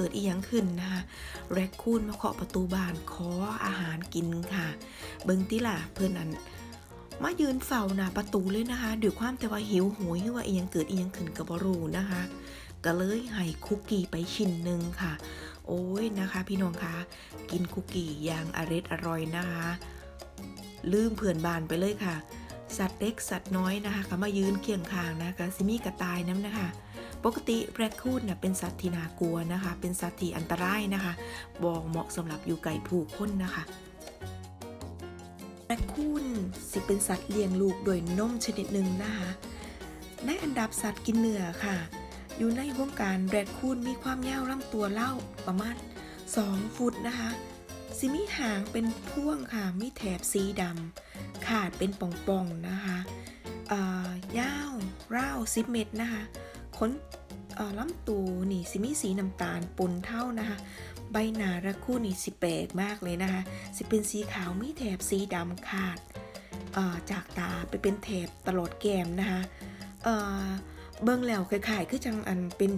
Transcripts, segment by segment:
กิดอีหยังขึ้นนะคะแรคคูนมาเคาะประตูบ้านขออาหารกินค่ะ เบิ่งติล่ะเพื่อนอันมายืนเฝ้าหน้าประตูเลยนะคะด้วยความแต่ว่าหิวโหยว่าอีหยังเกิดอีหยังขึ้นกับบรูนะคะ ก็เลยให้คุกกี้ไปชิ้นหนึ่งค่ะ โอ้ยนะคะพี่น้องคะกินคุกกี้อย่างอร็ดอร่อยนะคะ ลืมเพื่อนบ้านไปเลยค่ะ สัตว์เล็กสัตว์น้อยนะคะก็มายืนเคียงข้างนะคะซิมีกระต่ายน้ำนะคะ ปกติแรคคูนน่ะเป็นสัตว์ที่น่ากลัวนะคะ เป็นสัตว์ที่อันตรายนะคะบอกเหมาะสำหรับอยู่ไก่ผู้คนนะคะแรคคูนสิเป็นสัตว์เลี้ยงลูกโดยนมชนิดหนึ่งนะคะ ในอันดับสัตว์กินเนื้อค่ะ อยู่ในวงการแรคคูนมีความยาวลำตัวเล่าประมาณ 2 ฟุตนะคะสิมีหางเป็นพ่วงค่ะ มีแถบสีดำขาดเป็นป่องๆนะคะเอ่อยาวร่าว10 เมตรนะคะ ขนลำตัวนี่สิมีสีน้ำตาลปนเท่านะคะ ใบหน้ารคคูนนี่สิแปลกมากเลยนะคะ สิเป็นสีขาวมีแถบสีดำขาดจากตาไปเป็นแถบตลอดแก้มนะคะเอ่อเบิ่งแล้วคล้ายๆคือจังอันเป็น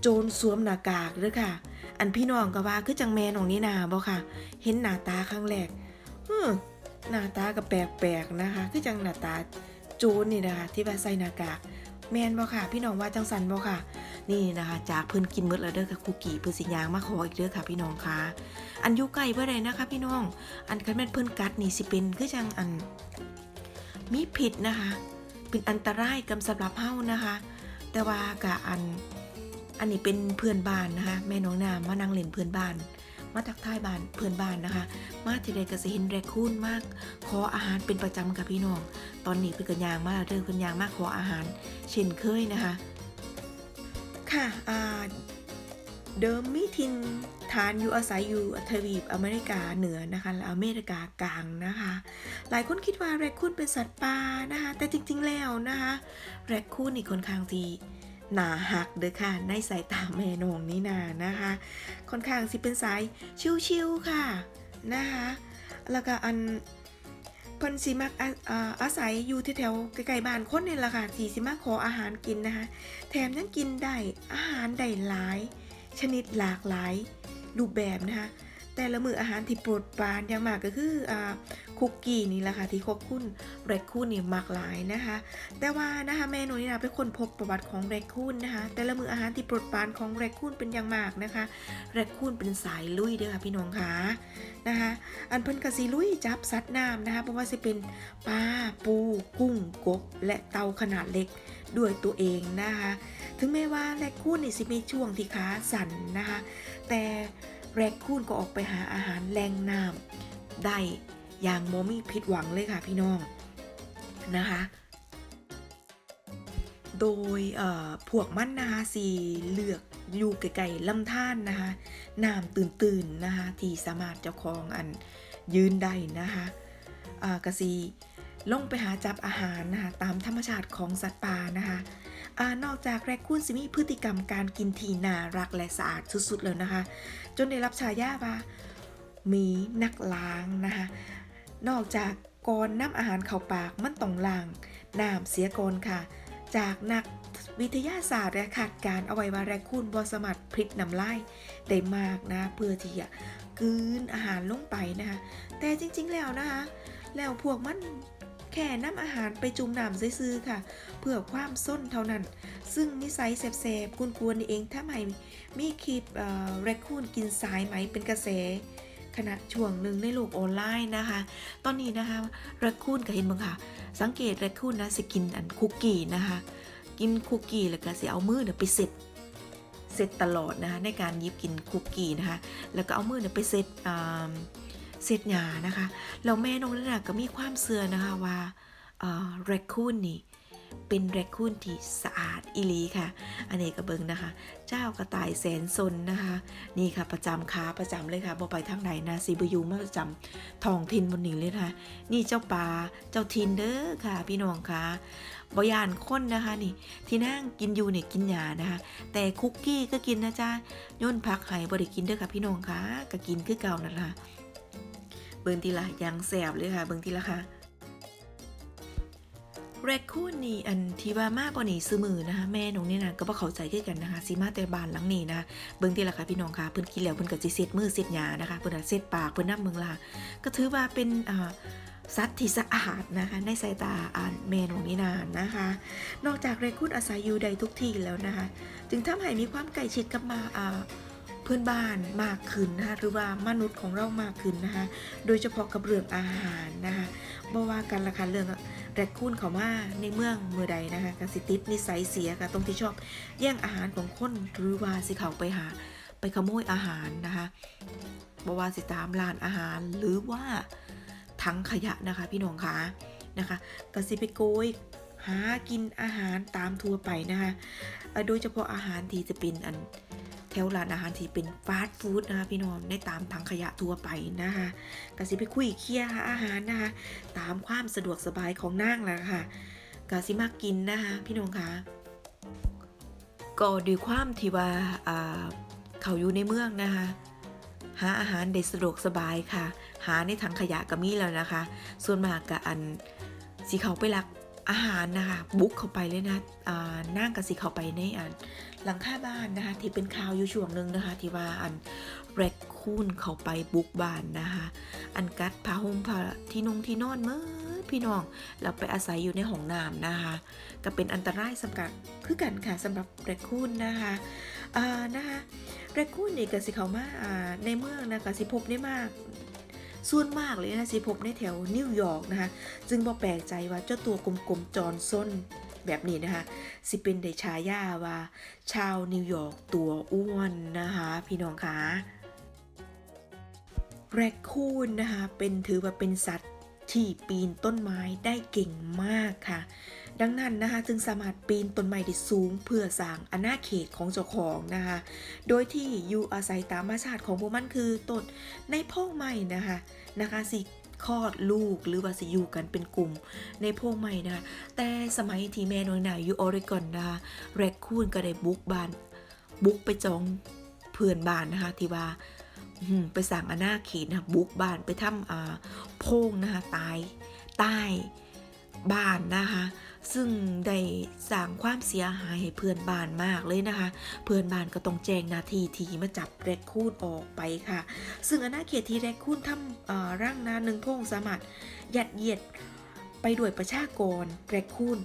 โจรสวมหน้ากากเด้อค่ะ อันพี่น้องก็ว่าคือจังแม่น้องนี่นาบ่ค่ะ เห็นหน้าตาครั้งแรกหน้าตาก็แปลกๆนะคะ คือจังหน้าตาโจรนี่นะคะ ที่ว่าใส่หน้ากาก แมนบ่ค่ะ พี่น้องว่าจังสันบ่ค่ะ นี่นะคะ จากเพิ่นกินหมดแล้วเด้อค่ะคุกกี้เพิ่นสิยางมาขออีกเด้อค่ะ พี่น้องค่ะ อันอยู่ไกลบ่ได้นะคะ พี่น้อง อันคันแม่นเพิ่นกัดนี่สิเป็นคือจังอัน มีผิดนะคะ เป็นอันตรายกับสำหรับเฮานะคะ แต่ว่ากะอัน อันนี้เป็นเพื่อนบ้านนะคะ แม่น้องนามมานั่งเล่นเพื่อนบ้าน มาทักทายบ้านเพื่อนบ้านนะคะ มาทีใดก็สิเห็นแรคคูนมากขออาหารเป็นประจำกับพี่น้อง ตอนนี้เพิ่นก็ยางมาแล้วเด้อเพิ่นยางมากขออาหาร เช่นเคยนะคะ ค่ะอ่าเดิมมีทินฐานอยู่อาศัยอยู่ทวีปอเมริกาเหนือนะคะและอเมริกากลางนะคะ หลายคนคิดว่าแรคคูนเป็นสัตว์ป่านะคะ แต่จริงๆแล้วนะคะแรคคูนนี่ค่อนข้างที่ หนาหักเด้อค่ะ ในสายตาแม่นงนี่นานะคะ ค่อนข้างสิเป็นสายชิวๆค่ะนะคะ แล้วก็อันเพิ่นสิมักอาอ่าศัยอยู่แถวๆใกล้ๆบ้านคนนี่แหละค่ะที่สิมาขออาหารกินนะคะ แถมยังกินได้อาหารได้หลาย ชนิดหลากหลายรูปแบบนะคะ แต่ละมืออาหารที่โปรดปรานอย่างมากก็คืออ่าคุกกี้นี่แหละค่ะที่ครบคุณแรคคูนนี่มากหลายนะคะ แต่ว่านะคะแม่นูนี่นะเป็นคนพบประวัติของแรคคูนนะคะ แต่ละมืออาหารที่โปรดปรานของแรคคูนเป็นอย่างมากนะคะแรคคูนเป็นสายลุยเด้อค่ะพี่น้องค่ะนะคะอันเพิ่นกสิลุยจับสัตว์น้ำนะคะเพราะว่าสิเป็นปลาปูกุ้งกบและเต่าขนาดเล็กด้วยตัวเองนะคะ ถึงแม้ว่าแรคคูนนี่สิมีช่วงที่ขาสั่นนะคะ แต่ แรคคูนก็ออกไปหาอาหารแรงน้ำได้อย่างโมมีผิดหวังเลยค่ะพี่น้องนะคะ โดยพวกมันนะคะสีเลือกอยู่ไกลๆลำธารนะคะน้ำตื่นๆนะคะที่สามารถเจ้าของอันยืนได้นะคะอ่ากสีลงไปหาจับอาหารนะคะตามธรรมชาติของสัตว์ป่านะคะ อนอกจากแรคคูนสิมีพฤติกรรมการกินที่น่ารักและสะอาดสุดๆเลยนะคะ จนได้รับฉายาว่าหมีนักล้างนะคะ นอกจากก่อนน้ำอาหารเข้าปากมันต้องล้างน้ำเสียก่อนค่ะ จากนักวิทยาศาสตร์และคาดการเอาไว้ว่าแรคคูนบอสมัดพริกน้ำลายได้มากนะ เพื่อที่จะกืนอาหารลงไปนะคะ แต่จริงๆแล้วนะคะ แล้วพวกมัน แค่น้ำอาหารไปจุ่มน้ำซื้อๆค่ะ เพื่อความส้นเท่านั้น ซึ่งนิสัยแสบๆกวนๆนี่เองถ้าไม่มีคลิปแรคคูนกินสายไหมเป็นกระแสขณะช่วงหนึ่งในโลกออนไลน์นะคะ ตอนนี้นะคะแรคคูนก็เห็นบ้างค่ะ สังเกตแรคคูนนะสกินอันคุกกี้นะคะ กินคุกกี้แล้วก็สิเอามือเนี่ยไปเสร็จเสร็จตลอดนะคะในการยิบกินคุกกี้นะคะ แล้วก็เอามือเนี่ยไปเสร็จอ่า เสร็จหยานะคะแล้วแม่น้องนั่นนะก็มีความเสื่อนะคะว่าแรคคูนนี่เป็นแรคคูนที่สะอาดอีลีค่ะ อันนี้ก็เบิงนะคะ เจ้ากระต่ายแสนสนนะคะ นี่ค่ะประจำค้าประจำเลยค่ะบอไปทางไหนนะซีบยูมาประจำทองทินบนนี้เลยนะคะนี่เจ้าปลาเจ้าทินเด้อค่ะ พี่น้องค่ะบอยานคนนะคะนี่ ที่นั่งกินอยู่เนี่ยกินยานะคะ แต่คุกกี้ก็กินนะจ๊ะย่นพักไห้บริกินเด้อค่ะพี่น้องค่ะก็กินคือเก่านั่นล่ะ เบิ่งทีละยังแสบเลยค่ะ เบิ่งทีละค่ะแรคคูนนี่อันที่ว่ามาบ่นี่ซื้อมือนะคะแม่น้องนี่นะก็บ่เข้าใจคือกันนะคะสิมาแต่บานหลังนี้นะเบิ่งติล่ะค่ะพี่น้องค่ะเพิ่นกินแล้วเพิ่นก็สิเซ็ดมือเซ็ดหน้านะคะเพิ่นเซ็ดปากเพิ่นนำเมืองล่ะก็ถือว่าเป็นอ่าสัตว์ที่สะอาดนะคะในสายตาอ่านแม่น้องนี่นานะคะ นอกจากแรคคูนอาศัยอยู่ใดทุกที่แล้วนะคะ จึงทำให้มีความใกล้ชิดกับมาอ่า เพื่อนบ้านมากขึ้นนะคะหรือว่ามนุษย์ของเรามากขึ้นนะคะโดยเฉพาะกับเรื่องอาหารนะคะบ่ว่ากันละค่ะเรื่องแรคคูนเขามาในเมืองเมื่อใดนะคะกสิติดนิสัยเสียค่ะตรงที่ชอบแย่งอาหารของคนหรือว่าสิเขาไปหา ไปขโมยอาหารนะคะบ่ว่าสิตามร้านอาหารหรือว่าถังขยะนะคะพี่น้องคะนะคะกสิไปโกยหากินอาหารตามทั่วไปนะคะโดยเฉพาะอาหารที่จะเป็นอัน แถวร้านอาหารที่เป็นฟาสต์ฟู้ดนะคะพี่น้องได้ตามถังขยะทั่วไปนะคะกสิไปคุยเคลียอาหารนะคะตามความสะดวกสบายของนางแหละค่ะกสิมากินนะคะพี่น้องคะก็ด้วยความที่ว่าเขาอยู่ในเมืองนะคะหาอาหารได้สะดวกสบายค่ะ หาในถังขยะก็มีแล้วนะคะ ส่วนมากกับอันสีเขาไปลัก อาหารนะคะบุกเข้าไปเลยนะนั่งกับสีเข้าไปในอันหลังคาบ้านนะคะที่เป็นข่าวอยู่ช่วงหนึ่งนะคะที่ว่าอันแรคคูนเขาไปบุกบ้านนะคะอันกัดผ้าห่มผ้าที่นงที่นอนเมื่อพี่น้องเราไปอาศัยอยู่ในห้องน้ำนะคะก็เป็นอันตรายสำหรับคือกันค่ะสำหรับแรคคูนนะคะอ่านะคะแรคคูนนี่ก็สิเขามาอ่าในเมืองนะคะสิพบได้มาก ส่วนมากเลยนะสิพบในแถวนิวยอร์กนะคะจึงบ่แปลกใจว่าเจ้าตัวกลมๆจอนส้นแบบนี้นะคะ สิเป็นได้ฉายาว่า ชาวนิวยอร์กตัวอ้วนนะคะ พี่น้องคะแรคคูนนะคะเป็นถือว่าเป็นสัตว์ที่ปีนต้นไม้ได้เก่งมากค่ะ ดังนั้นนะคะจึงสามารถปีนต้นไม้ได้สูง เพื่อสร้างอาณาเขตของเจ้าของนะคะโดยที่อยู่อาศัยตามธรรมชาติของพวกมันคือต้นในโพรงไม้นะคะนะคะสิคลอดลูกหรือว่าสิอยู่กันเป็นกลุ่มในโพรงไม้นะคะแต่สมัยที่แม่น้อยหนาอยู่ออริกอนนะคะแรคคูนก็ได้บุกบ้านบุกไปจองเพื่อนบ้านนะคะที่ว่าไปสั่งอาณาเขตนะคะบุกบ้านไปทำอ่าโพงนะคะตายใต้บ้านนะคะ ซึ่งได้สร้างความเสียหายให้เพื่อนบ้านมากเลยนะคะ เพื่อนบ้านก็ต้องแจ้งนาทีทีมาจับแรคคูนออกไปค่ะ ซึ่งอาณาเขตที่แรคคูนทำร่างนาหนึ่งโพงสามารถยัดเยียดไปด้วยประชากรแรคคูน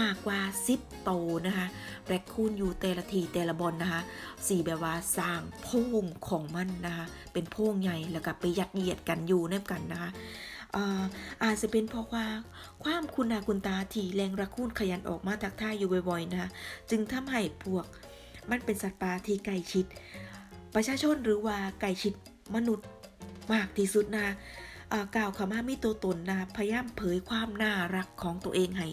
มากกว่า10โตนะคะแรคคูนอยู่แต่ละทีแต่ละบอลนะคะสีแบบว่าสร้างโพงของมันนะคะ เป็นโพงใหญ่แล้วก็ไปยัดเยียดกันอยู่ในกันนะคะ อาจจะเป็นเพราะว่าความคุณาคุณตาที่แรงระคูนขยันออกมาทักทายอยู่บ่อยๆนะคะจึงทำให้พวก มันเป็นสัตว์ป่าที่ใกล้ชิด ประชาชนหรือว่าใกล้ชิดมนุษย์มากที่สุดนะคะอ่ากล่าวคำว่ามีตัวตนนะพยายามเผยความน่ารักของตัวเองให้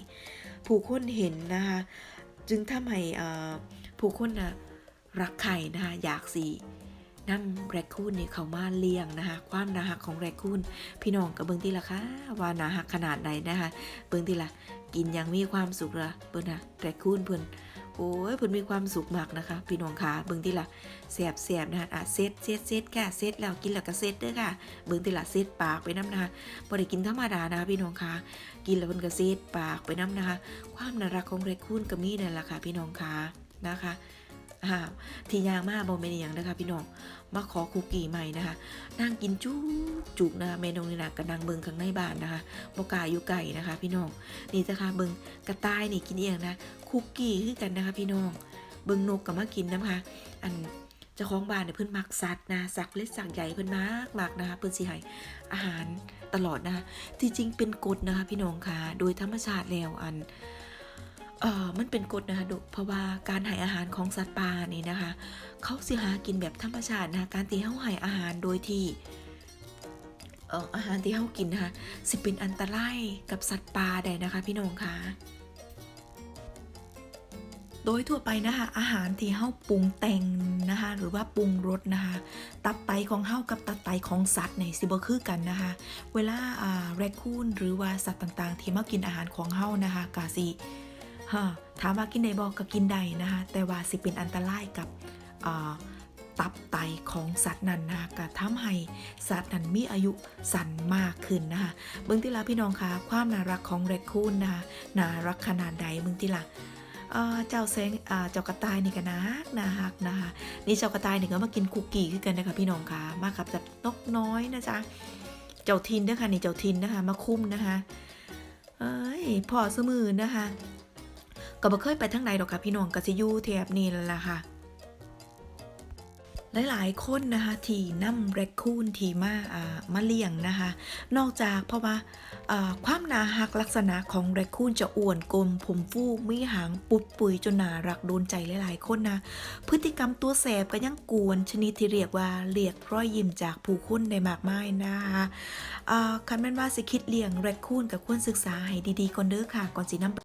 ผู้คนเห็นนะคะจึงทำให้ผู้คนนะรักใครนะคะอยากสี นำแรคคูนนี่เขามาเลี้ยงนะคะ ความนาหักของแรคคูนพี่น้องกับเบิงทีละคะว่านาหักขนาดไหนนะคะ เบิงทีละกินอยังมีความสุขละเบิ่งนะแรคคูนเพิ่นโอ้ยเพิ่นมีความสุขมากนะคะ พี่น้องค่ะเบิงทีละแสบแสบนะคะอะเซตเซตเซตค่ะเซตแล้วกินแล้วก็เซตเด้อค่ะ เบิงทีละเซตปากไปน้ำนะคะบ่ได้กินธรรมดานะคะพี่น้องค่ะกินแล้วมันก็เซีดปากไปน้ำนะคะ ความน่ารักของเรคคูนก็มีนั่นแหละค่ะ พี่น้องคะนะคะ อ่าที่ยางมาบอเป็นอย่างนะคะพี่น้องมาขอคุกกี้ใหม่นะคะนั่งกินจุกจุกนะคะเมนูนี่นะกับนางเบิงข้างในบ้านนะคะบกล้าอยู่ไก่นะคะ พี่น้องนี่จะคะเบิงกระต่ายนี่กินเองนะคุกกี้คือกันนะคะ พี่น้องเบิงนกกับมากินนะคะอันเจ้าของบ้านเนี่ยเพิ่นมักสัตว์นะสักเล็กสักใหญ่เพิ่นมากมากนะคะเพิ่นสิให้อาหารตลอดนะคะที่จริงเป็นกฎนะคะ พี่น้องค่ะโดยธรรมชาติแล้วอัน เออมันเป็นกฎนะคะดูเพราะว่าการให้อาหารของสัตว์ป่านี่นะคะ เขาสิหากินแบบธรรมชาตินะคะการที่เขาให้อาหารโดยที่เอออาหารที่เขากินนะคะสิเป็นอันตรายกับสัตว์ป่าได้นะคะ พี่น้องคะโดยทั่วไปนะคะอาหารที่เฮาปรุงแต่งนะคะหรือว่าปรุงรสนะคะตับไตของเฮากับตับไตของสัตว์เนี่ยสิบ่คือกันนะคะเวลาอ่าแรคคูนหรือว่าสัตว์ต่างๆ ที่มากินอาหารของเฮานะคะกาสิฮะ ถามว่ากินได้บ่ก็กินได้นะคะ แต่ว่าสิเป็นอันตรายกับตับไตของสัตว์นั้นนะคะก็ทำให้สัตว์นั้นมีอายุสั้นมากขึ้นนะคะเบื้องที่ละพี่น้องคะความน่ารักของแรคคูนนะคะน่ารักขนาดใดเบื้องที่ละเจ้าแสงเจ้ากระต่ายนี่ก็นะน่ารักนะคะนี่เจ้ากระต่ายนี่ก็มากินคุกกี้คือกันนะคะพี่น้องคะมากับแบบนกน้อยนะจ๊ะเจ้าทินนะคะนี่เจ้าทินนะคะมาคุ้มนะคะเอ้ยพอสมือนะคะ ก็บ่เคยไปทางไหนดอกค่ะพี่น้องก็สิอยู่แถบนี้แหละค่ะ หลายๆคนนะคะที่นำแรคคูนที่มาอ่ามาเลี้ยงนะคะ นอกจากเพราะว่าอ่าความน่าหักลักษณะของแรคคูนจะอ้วนกลมผมฟูมีหางปุดปุยจนน่ารักโดนใจหลายๆคนนะ พฤติกรรมตัวแสบก็ยังกวนชนิดที่เรียกว่าเรียกรอยยิ้มจากผู้คนได้มากมายนะคะอ่าคันแม่นว่าสิคิดเลี้ยงแรคคูนกับควรศึกษาให้ดีๆก่อนเด้อค่ะก่อนสินำ